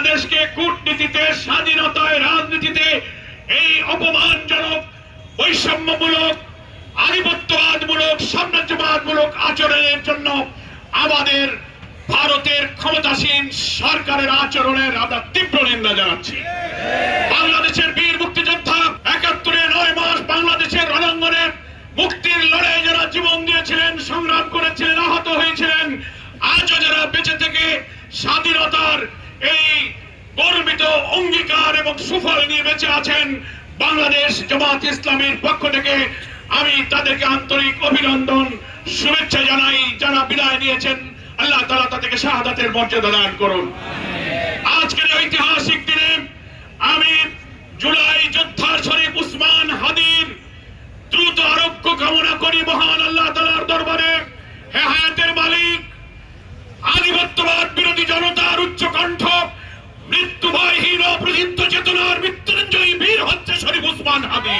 বাংলাদেশকে কূটনীতিতে, স্বাধীনতায়, রাজনীতিতে এই অপমানজনক, বৈষম্যমূলক, আধিপত্যবাদমূলক, সাম্রাজ্যবাদমূলক আচরণের জন্য আমাদের ভারতের ক্ষমতাসীন সরকারের আচরণের আমরা তীব্র নিন্দা জানাচ্ছি। বাংলাদেশের বীর মুক্তিযোদ্ধা একাত্তরে নয় মাস বাংলাদেশের রণাঙ্গনে মুক্তির লড়াই যারা জীবন দিয়েছিলেন, সংগ্রাম করেছিলেন, আহত হয়েছিলেন, আজও যারা বেঁচে থেকে স্বাধীনতার এই গর্বিত অঙ্গীকার এবং সুফল নিয়ে বেঁচে আছেন বাংলাদেশ জামাত ইসলামের পক্ষ থেকে আমি তাদেরকে আন্তরিক অভিনন্দন, শুভেচ্ছা জানাই। যারা বিদায় নিয়েছেন, আল্লাহ তালা তাদেরকে শাহাদাতের মর্যাদা দান করুন। আজকের ঐতিহাসিক দিনে আমি জুলাই যোদ্ধা শরীফ অপ্রদিন্ত চেতনার মৃত্যুঞ্জয়ী বীর হচ্ছে শরীফ উসমান হাদি